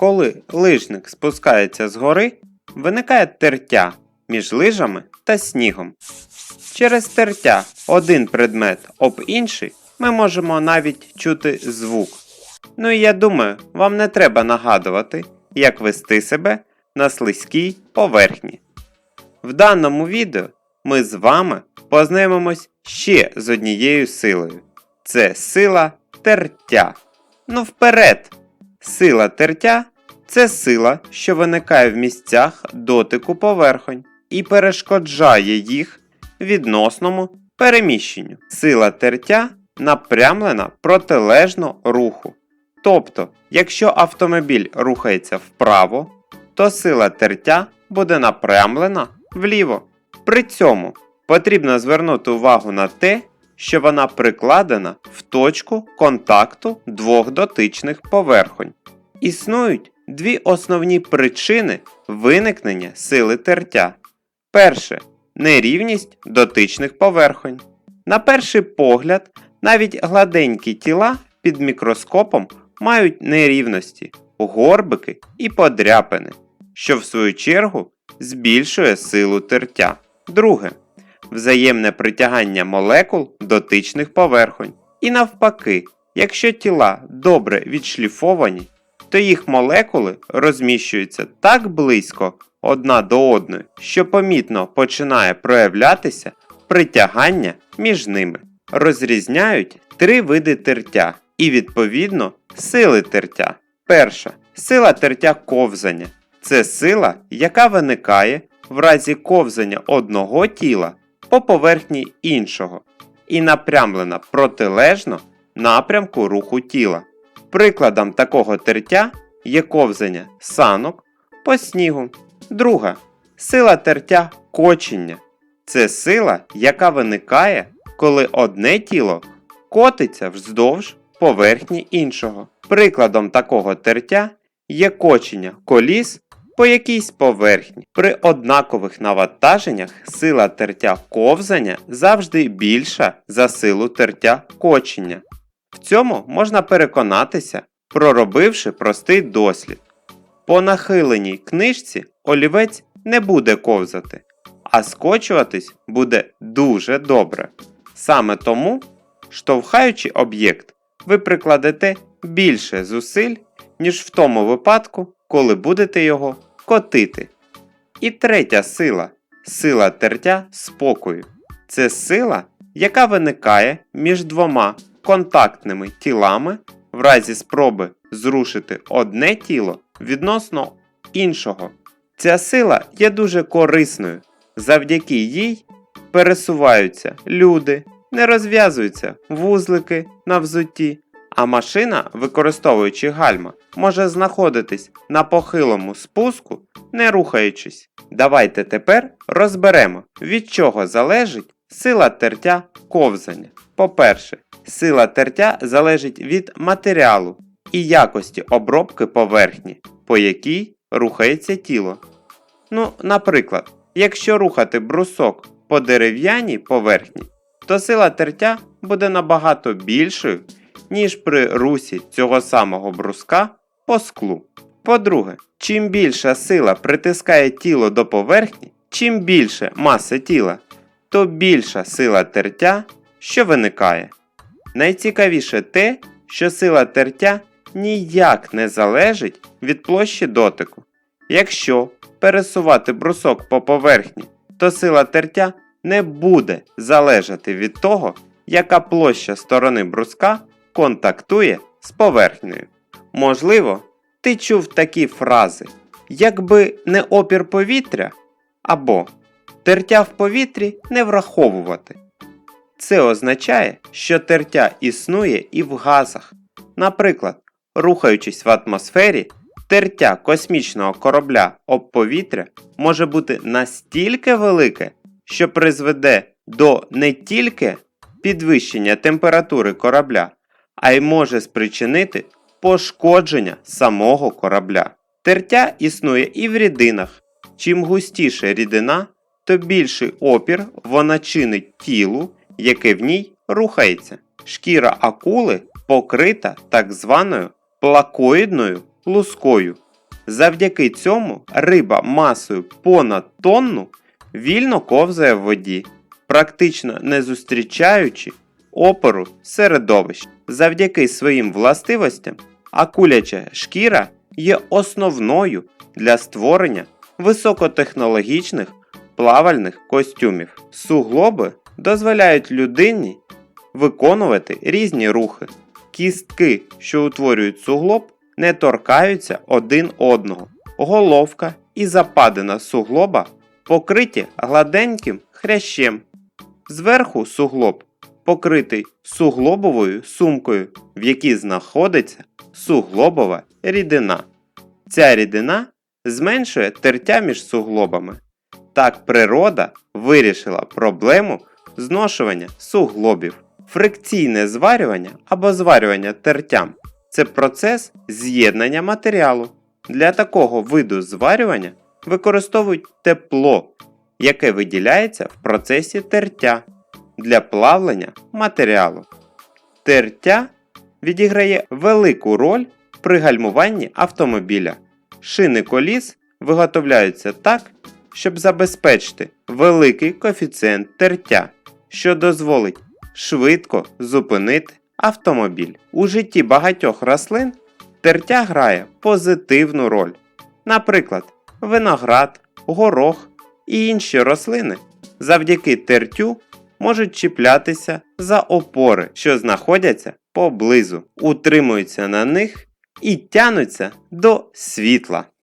Коли лижник спускається з гори, виникає тертя між лижами та снігом. Через тертя один предмет об інший ми можемо навіть чути звук. Ну і я думаю, вам не треба нагадувати, як вести себе на слизькій поверхні. В даному відео ми з вами познайомимось ще з однією силою. Це сила тертя. Ну вперед! Сила тертя це сила, що виникає в місцях дотику поверхонь і перешкоджає їх відносному переміщенню. Сила тертя напрямлена протилежно руху. Тобто, якщо автомобіль рухається вправо, то сила тертя буде напрямлена вліво. При цьому потрібно звернути увагу на те, що вона прикладена в точку контакту двох дотичних поверхонь. Існують дві основні причини виникнення сили тертя. Перше нерівність дотичних поверхонь. На перший погляд, навіть гладенькі тіла під мікроскопом мають нерівності, горбики і подряпини, що в свою чергу збільшує силу тертя. Друге взаємне притягання молекул дотичних поверхонь. І навпаки, якщо тіла добре відшліфовані, то їх молекули розміщуються так близько одна до одної, що помітно починає проявлятися притягання між ними. Розрізняють три види тертя і, відповідно, сили тертя. Перша сила тертя ковзання. Це сила, яка виникає в разі ковзання одного тіла по поверхні іншого і напрямлена протилежно напрямку руху тіла. Прикладом такого тертя є ковзання санок по снігу. Друга сила тертя кочення. Це сила, яка виникає, коли одне тіло котиться вздовж поверхні іншого. Прикладом такого тертя є кочення коліс по якійсь поверхні. При однакових навантаженнях сила тертя ковзання завжди більша за силу тертя кочення. В цьому можна переконатися, проробивши простий дослід. По нахиленій книжці олівець не буде ковзати, а скочуватись буде дуже добре. Саме тому, штовхаючи об'єкт, ви прикладете більше зусиль, ніж в тому випадку, коли будете його котити. І третя сила сила тертя спокою. Це сила, яка виникає між двома контактними тілами в разі спроби зрушити одне тіло відносно іншого. Ця сила є дуже корисною. Завдяки їй пересуваються люди, не розв'язуються вузлики на взутті, а машина, використовуючи гальма, може знаходитись на похилому спуску, не рухаючись. Давайте тепер розберемо, від чого залежить сила тертя ковзання. По-перше, сила тертя залежить від матеріалу і якості обробки поверхні, по якій рухається тіло. Ну, наприклад, якщо рухати брусок по дерев'яній поверхні, то сила тертя буде набагато більшою, ніж при русі цього самого бруска по склу. По-друге, чим більша сила притискає тіло до поверхні, чим більше маси тіла, то більша сила тертя, що виникає. Найцікавіше те, що сила тертя ніяк не залежить від площі дотику. Якщо пересувати брусок по поверхні, то сила тертя не буде залежати від того, яка площа сторони бруска контактує з поверхнею. Можливо, ти чув такі фрази, якби не опір повітря або тертя в повітрі не враховувати. Це означає, що тертя існує і в газах. Наприклад, рухаючись в атмосфері, тертя космічного корабля об повітря може бути настільки велике, що призведе до не тільки підвищення температури корабля, а й може спричинити пошкодження самого корабля. Тертя існує і в рідинах. Чим густіша рідина, то більший опір вона чинить тілу, яке в ній рухається. Шкіра акули покрита так званою плакоїдною лускою. Завдяки цьому риба масою понад тонну вільно ковзає в воді, практично не зустрічаючи опору середовища. Завдяки своїм властивостям акуляча шкіра є основною для створення високотехнологічних плавальних костюмів. Суглоби дозволяють людині виконувати різні рухи. Кістки, що утворюють суглоб, не торкаються один одного. Головка і западина суглоба покриті гладеньким хрящем. Зверху суглоб покритий суглобовою сумкою, в якій знаходиться суглобова рідина. Ця рідина зменшує тертя між суглобами. Так природа вирішила проблему зношування суглобів. Фрикційне зварювання або зварювання тертям це процес з'єднання матеріалу. Для такого виду зварювання використовують тепло, яке виділяється в процесі тертя для плавлення матеріалу. Тертя відіграє велику роль при гальмуванні автомобіля. Шини коліс виготовляються так, щоб забезпечити великий коефіцієнт тертя, що дозволить швидко зупинити автомобіль. У житті багатьох рослин тертя грає позитивну роль. Наприклад, виноград, горох і інші рослини завдяки тертю можуть чіплятися за опори, що знаходяться поблизу, утримуються на них і тянуться до світла.